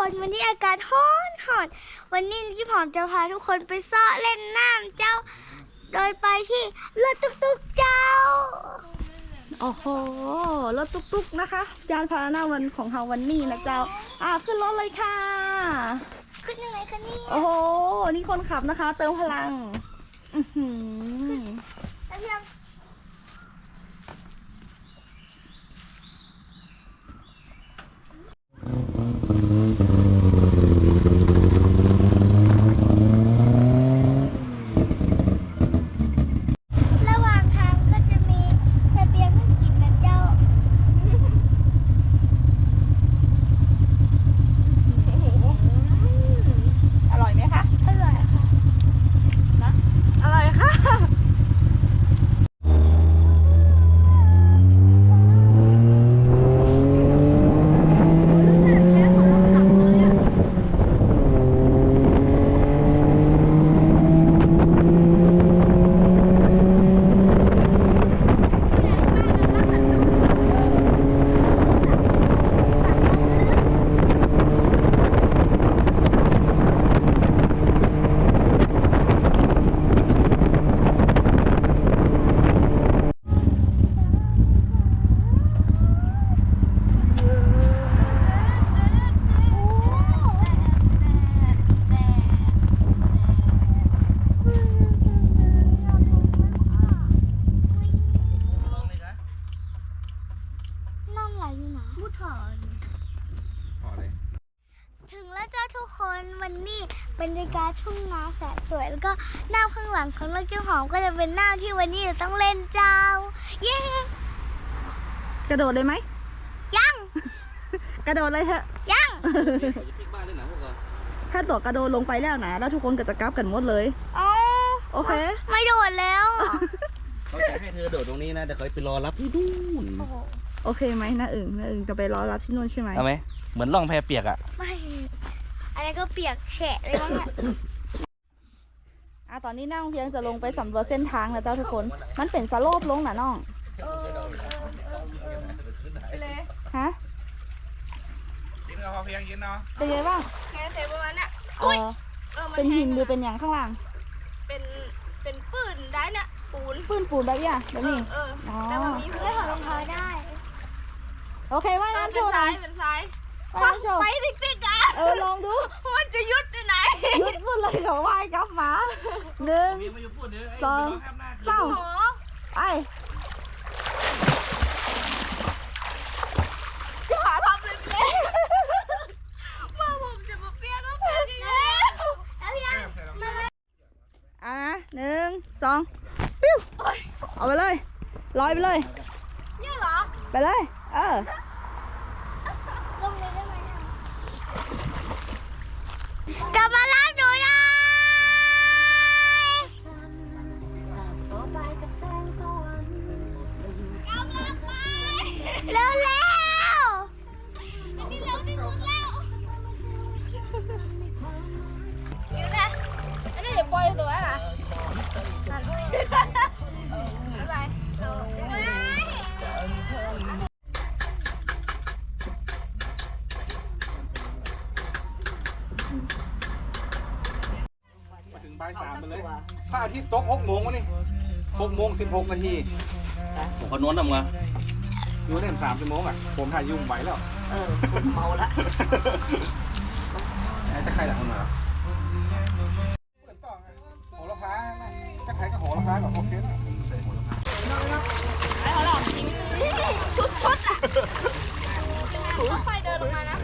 คนวันนี้อากาศฮ้อนหอน วันนี้พี่ผอมจะพาทุกคนไปซ้อเล่นน้ำเจ้า โดยไปที่รถตุ๊กตุกเจ้า โอ้โห รถตุ๊กตุกนะคะยานพาหนะวันของเฮาวันนี้นะเจ้า อ่าขึ้นรถเลยค่ะ ขึ้นยังไงคะนี่โอ้โห นี่คนขับนะคะ เติมพลัง อือหือ คนวันนี้บรรยากาศทุ่งนาแสนสวยแล้วก็หน้าข้างหลังของเราเกี่ยวหอมก็จะเป็นหน้าที่วันนี้เราต้องเล่นเจ้า เย้กระโดดเลยไหมยัง กระโดดเลยเถอะยัง เขาจะพลิกบ้านด้วยนะพวกเราถ้าตัวกระโดดลงไปแล้วนะแล้วทุกคนก็จะกลับกันหมดเลย อ๋อโอเค ไม่โดดแล้วเขาจะให้เธอโดดตรงนี้นะแต่เขาไปรอรับที่นู่นโอ้โหโอเคไหมนะอึ่งนะอึ่งจะไปรอรับที่นู่นใช่ไหมเอาไหมเหมือนล่องแพเปียกอะ ไม่อันนี้ ก็เปียกแฉะเลยมั้งเนี่ยอะตอนนี้นั่งเพียงจะลงไปสำรวจเส้นทางนะเจ้าทุกคน มันเป็นสโลปลงนะน้องฮะกินเอาพอเพียงกินเนาะเป็นไงบ้างแค่เทประมาณเนี้ยเออเออมัเป็นแห้หิงนหรือเป็นอย่างข้างล่าง เป็นเป็นปืนได้เนี่ยปูนปืนปูนแบบเนี้ยแบบเอนี้อเอออ๋อแต่มันมีเล่นถอดรองเท้าได้ โอเคว่ายเออน้ำโชเป็นว์หน่ซ้าอยยเป็นซ้ายว่ายน้ำโชว์ไปติ๊กๆอะ เออลองดู มันจะยุดที่ไหนหยุดพูดเลยกับว่ายกลับมาหนึ่งมีมาอยู่พูดเดี๋ยวไอ้สองไปรข้ามหน้าเศร้าโหไอ้จะหาทำเลยเป๊ะว่าผมจะมาเปลี่ยนแล้วเปลี่ยนอีกแล้วแล้วพี่ยังอะนะหนึ่งสองปิ้วเอาไปเลยลอยไปเลย เนี่ยเหรอ ไปเลย เออ พระอาทิตย์ตกหกโมงวะนี่หกโมงสิบหกนาทีผมคนโน้นทำไงอยู่เล่นสามชั่วโมงอะ ผมถ่ายยุ่งไหวแล้ว เออผมเมาละไอ้ตะไคร่หลังมันมาโหระพานะจะขายกับโหระพากับโอเคนะสุดๆอะถูไฟเดินลงมานะ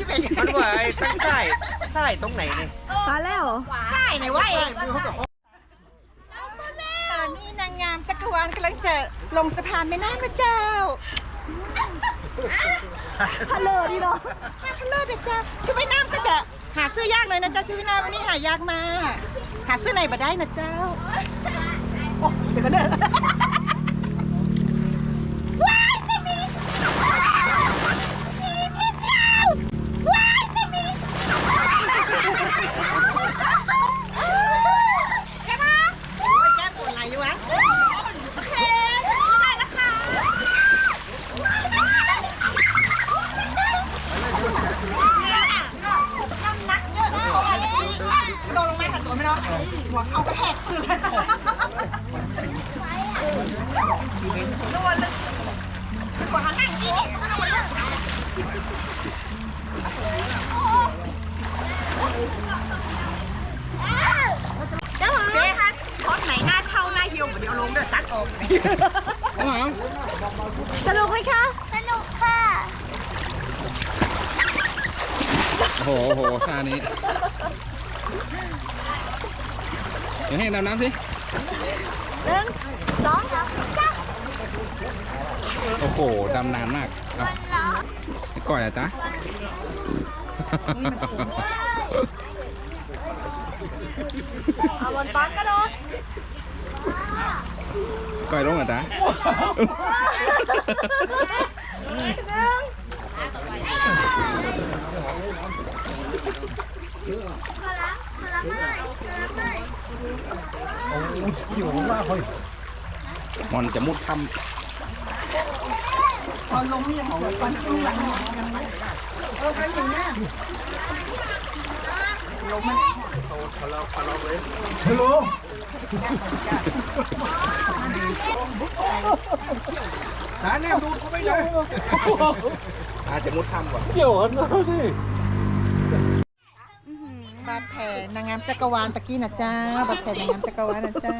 ามเหมือนไอ้แอมใช่ไหมมันว่าไอ้ตั้งไส้ไส้ตรงไหนนี่มาแล้วใช่ไหนวะเองตอนนี้นางงามจักรวาลกำลังจะลงสะพานแม่น้ำนะเจ้าฮัลโหลดีเนาะมาคันเลิศนะเจ้าชุดว่ายน้ำก็จะหาซื้อยากเลยนะเจ้าชุดว่ายน้ำวันนี้หายากมากหาซื้อไหนมาได้นะเจ้าโอ้เดี๋ยวกันเด้อ สนุกไหมคะ สนุกค่ะ โอ้โหโอ้โหท่านี้ เดี๋ยวให้ดำน้ำสิ หนึ่งสองโอ้โห ดำนานมากเอาไอ้ก่อยอะจ๊ะ เอาบนปอนกระโดด ก่อยลงอะจ๊ะหนึ่งมันจะมุดทพอลงนี่ยังหันขึ้นหลังเออกันถึงหน้าฮัลโหลหาแนวดูดเขาไม่ได้ำอาจจะมุดทำก่อนบาดแผลนางงามจักรวาลตะกี้นะจ้าบาดแผลนางงามจักรวาลนะจ้า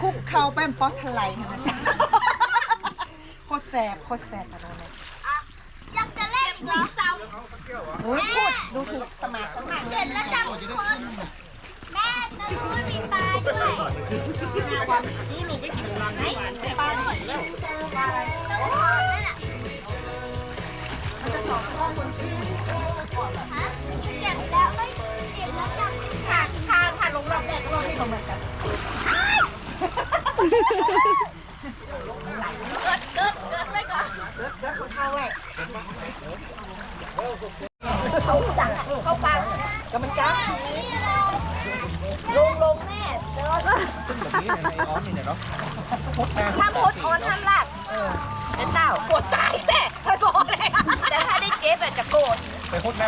คุกเข่าแป้มป๊อกทลายนะจ๊ะโคตรแสบโคตรแสบอะไรเลยอยากจะเล่นอีกเหรอโอ้ยพูดดูถูกสมาร์ทสมาร์ทเห็นแล้วจังทุกคน แม่ตะลุนมีปลาด้วยวันนี้ลูกไม่กินไหนปลาไหนปลาอะไรต้องถอดนั่นน่ะมันจะถอดข้อคนชื่อฮะเจ็บแล้วไม่เจ็บแล้วจังไม่ทางทางทางลงรอบแรกรอบนี้ก็เหมือนกัน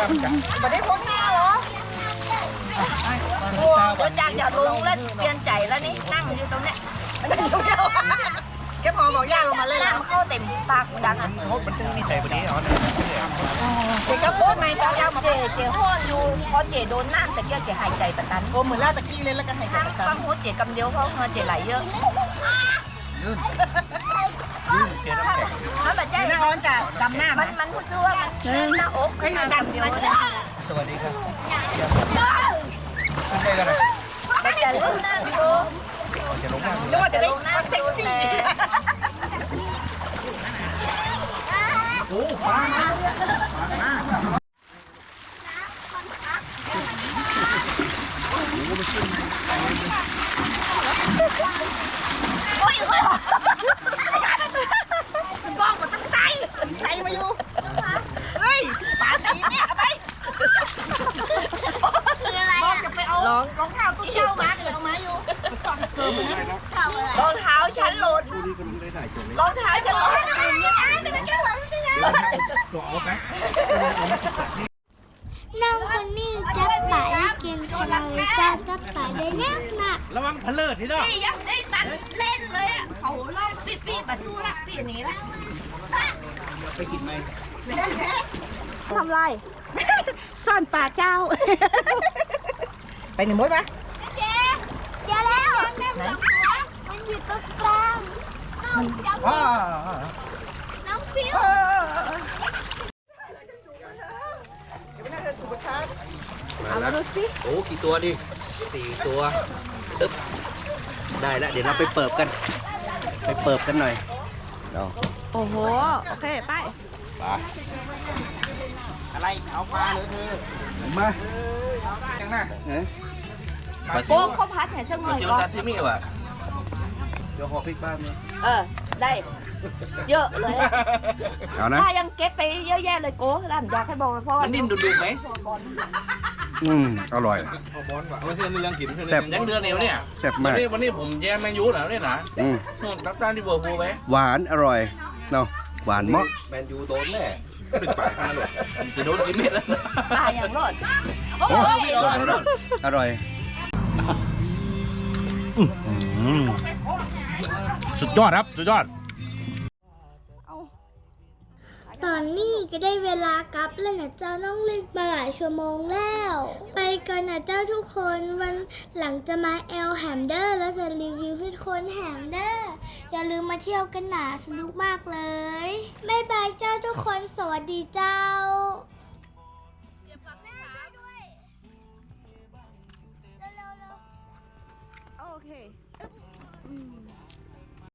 ไปโคตรหน้ามันกันมาได้พ้นหน้าเหรอเดี๋ยวจากจะลงแล้วเปลี่ยนใจแล้วนี่นั่งอยู่ตรงเนี้ยมันจะอยู่เดียวแกพอบอกย่าลงมาเลยน้แล้วำเข้าเต็มปากดังอะเขามันจึงมีใจแบบนี้อ๋อเนี่ยเด็กก็โพสต์มาเจ้าย่ามาเจ๊เจ๊ห้อนอยู่พอเจ๊โดนน้ำแต่เกี้ยวเจ๊หายใจประตันโอ้เหมือนลาตะกี้เลยแล้วกันให้ใจประน้ำกัฟันงหัวเจ๊กำเดียวเพราะเงินเจ๊ไหลเยอะ เจน้ำแข็งถ้าแบบใจหน้าร้อนจะดำหน้ามัมันนมันรู้สึกว่ามันชื้นหน้าอกขึ้นมาคำเดียวเลยสวัสดีครับขึ้นได้กันเลยมันจะลื่นหน้าโยจะลงหน้านึกว่าจะได้ช็อตเซ็กซี่โอ้ฟ้ามา โอ้ยโอ้ย กล้องมันต้องใส่ใส่มาอยู่เฮ้ยฝาตีเนี่ยเอาไป คืออะไร บอก อะ จะไปเอารองรองเท้าตุ้งเจ้ามาเดี๋ยวเอามาอยู่สอนเกินไปนะ เข่าอะไร รองเท้าฉันหลุด ดูดีก็ ไม่ได้ายเฉยรองเท้าฉันหลุดแต่ไม่แก้หลังไม่ได้ตัวเอาไหน้องคนนี้จับป่าได้เก่งขนาดเลยจ้จับป่าได้แน่หนักระวังพะเลิดทีเด้อนี่ยังได้ตัดเล่นเลยอะเขาลองปีปีมาสู้ละปีนี้ละไปกินไหมทำไรซ่อนป่าเจ้า ไปหนึ่งมดปะเจ๊เจอแล้วมันอยู่ตรงกลางน้อง จับอ๋อน้องฟิวเดี๋ยวไปนั่งเดินสู่ประชามาแล้วโอ้กี่ตัวดิสี่ตัวตึ๊บได้แล้วเดี๋ยวเราไปเปิบกัน ไปเปิบกันหน่อยเนาะโอ้โห โอเค ไปไปอะไร เอาปลาเลยเธอ มายังน่ะเอ๊ะปลาซิโก้วเขาพัดให้สักหปน่ลาอยซิวก่อนซาซิมิว่ะเดี๋ยวขอพริกบ้างนะเออ ได้ เยอะเลยเอานะถ้ายังเก็บไปเยอะแยะเลยโก้ร้านอยากให้บอกเลยเพราะว่ามันดิ้นดุๆไหมอืมอร่อยไม่ใช่เรื่องกินแซ่บ ยังเดือนเดียวเนี่ยแซ่บวัมานกนี้วันนี้ผมแย่แมนยูเหรอเนี่ยนะอืมนู่นตักตานที่บัวพูไหมหวานอร่อยเนาะหวานเหมาะแมนยูโดนแน่เป็นป่ายขนาดหรอจะโดนกี่เม็ดแล้วตายอย่างรอดโอ้ยโดนโดนอร่อยไหน สุดยอดครับ สุดยอด ตอนนี้ก็ได้เวลากลับแล้วนะเจ้าน้องเล็กมาหลายชั่วโมงแล้ว ไปกันนะเจ้าทุกคนวันหลังจะมาแอลแฮมเดอร์แล้วจะรีวิวให้ทุกคนแฮมเดอร์อย่าลืมมาเที่ยวกันหนาสนุกมากเลยบ๊ายบายเจ้าทุกคนสวัสดีเจ้าเดี๋ยวพักให้ขาด้วยโอเคอึ๊บอืม